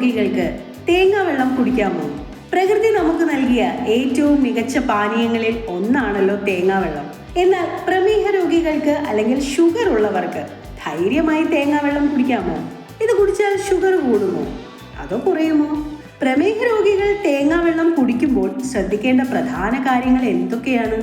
രോഗികൾക്ക് തേങ്ങാവെള്ളം കുടിക്കാമോ? പ്രകൃതി നമുക്ക് നൽകിയ ഏറ്റവും മികച്ച പാനീയങ്ങളിൽ ഒന്നാണല്ലോ തേങ്ങാവെള്ളം എന്നാൽ പ്രമേഹ രോഗികൾക്ക് അല്ലെങ്കിൽ ഷുഗർ ഉള്ളവർക്ക് ധൈര്യമായി തേങ്ങാവെള്ളം കുടിക്കാമോ? ഇത് കുടിച്ചാൽ ഷുഗർ കൂടുമോ? അതോ കുറയുമോ? പ്രമേഹ രോഗികൾ തേങ്ങാവെള്ളം കുടിക്കുമ്പോൾ ശ്രദ്ധിക്കേണ്ട പ്രധാന കാര്യങ്ങൾ എന്തൊക്കെയാണ്?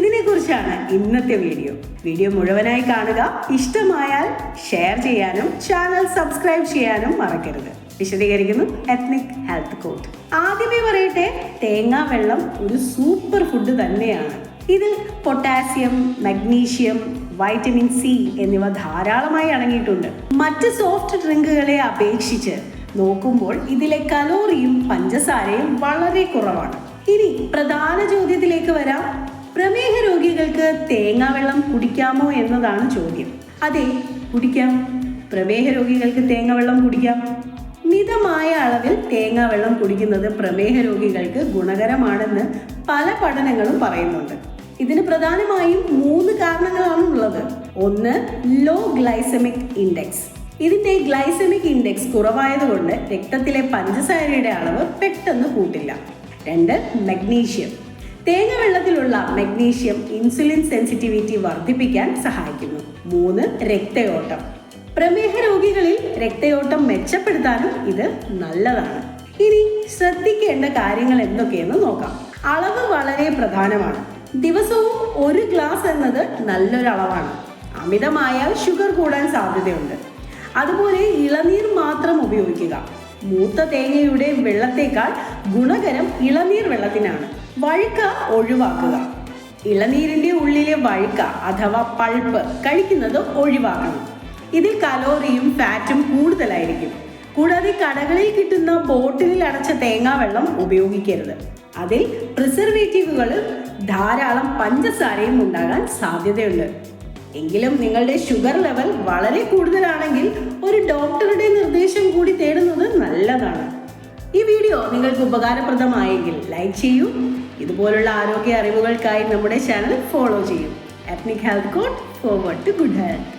ഇതിനെക്കുറിച്ചാണ് ഇന്നത്തെ വീഡിയോ. വീഡിയോ മുഴുവനായി കാണുക. ഇഷ്ടമായാൽ ഷെയർ ചെയ്യാനും ചാനൽ സബ്സ്ക്രൈബ് ചെയ്യാനും മറക്കരുത്. വിശദീകരിക്കുന്നു എത്നിക് ഹെൽത്ത് കോഡ് ആദ്യമേ പറയട്ടെ തേങ്ങാ വെള്ളം ഒരു സൂപ്പർ ഫുഡ് തന്നെയാണ്. ഇതിൽ പൊട്ടാസ്യം മഗ്നീഷ്യം വൈറ്റമിൻ സി എന്നിവ ധാരാളമായി അടങ്ങിയിട്ടുണ്ട്. മറ്റ് സോഫ്റ്റ് ഡ്രിങ്കുകളെ അപേക്ഷിച്ച് നോക്കുമ്പോൾ ഇതിലെ കലോറിയും പഞ്ചസാരയും വളരെ കുറവാണ്. ഇനി പ്രധാന ചോദ്യത്തിലേക്ക് വരാം. പ്രമേഹ രോഗികൾക്ക് തേങ്ങാ വെള്ളം കുടിക്കാമോ എന്നതാണ് ചോദ്യം. അതെ കുടിക്കാം. പ്രമേഹ രോഗികൾക്ക് തേങ്ങ വെള്ളം കുടിക്കാം. മിതമായ അളവിൽ തേങ്ങാ വെള്ളം കുടിക്കുന്നത് പ്രമേഹ രോഗികൾക്ക് ഗുണകരമാണെന്ന് പല പഠനങ്ങളും പറയുന്നുണ്ട്. ഇതിന് പ്രധാനമായും മൂന്ന് കാരണങ്ങളാണ് ഉള്ളത് ഒന്ന് ലോ ഗ്ലൈസമിക് ഇൻഡെക്സ് ഇതിന്റെ ഗ്ലൈസമിക് ഇൻഡെക്സ് കുറവായതുകൊണ്ട് രക്തത്തിലെ പഞ്ചസാരയുടെ അളവ് പെട്ടെന്ന് കൂട്ടില്ല. രണ്ട് മഗ്നീഷ്യം തേങ്ങ വെള്ളത്തിലുള്ള മഗ്നീഷ്യം ഇൻസുലിൻ സെൻസിറ്റിവിറ്റി വർദ്ധിപ്പിക്കാൻ സഹായിക്കുന്നു. മൂന്ന് രക്തയോട്ടം. പ്രമേഹ രോഗികളിൽ രക്തയോട്ടം മെച്ചപ്പെടുത്താനും ഇത് നല്ലതാണ്. ഇനി ശ്രദ്ധിക്കേണ്ട കാര്യങ്ങൾ എന്തൊക്കെയെന്ന് നോക്കാം. അളവ് വളരെ പ്രധാനമാണ്. ദിവസവും ഒരു ഗ്ലാസ് എന്നത് നല്ലൊരു അളവാണ്. അമിതമായാൽ ഷുഗർ കൂടാൻ സാധ്യതയുണ്ട്. അതുപോലെ ഇളനീർ മാത്രം ഉപയോഗിക്കുക. മൂത്ത തേങ്ങയുടെ വെള്ളത്തേക്കാൾ ഗുണകരം ഇളനീർ വെള്ളത്തിനാണ്. വഴുക്ക ഒഴിവാക്കുക. ഇളനീരിന്റെ ഉള്ളിലെ വഴുക്ക അഥവാ പൾപ്പ് കഴിക്കുന്നത് ഒഴിവാക്കണം. ഇതിൽ കലോറിയും ഫാറ്റും കൂടുതലായിരിക്കും. കൂടാതെ കടകളിൽ കിട്ടുന്ന ബോട്ടിലിൽ അടച്ച തേങ്ങാവെള്ളം ഉപയോഗിക്കരുത്. അതിൽ പ്രിസർവേറ്റീവുകൾ ധാരാളം പഞ്ചസാരയും ഉണ്ടാകാൻ സാധ്യതയുണ്ട്. എങ്കിലും നിങ്ങളുടെ ഷുഗർ ലെവൽ വളരെ കൂടുതലാണെങ്കിൽ ഒരു ഡോക്ടറുടെ നിർദ്ദേശം കൂടി തേടുന്നത് നല്ലതാണ്. ഈ വീഡിയോ നിങ്ങൾക്ക് ഉപകാരപ്രദമായെങ്കിൽ ലൈക്ക് ചെയ്യൂ. ഇതുപോലുള്ള ആരോഗ്യ അറിവുകൾക്കായി നമ്മുടെ ചാനൽ ഫോളോ ചെയ്യൂ. Ethnic health code forward to good health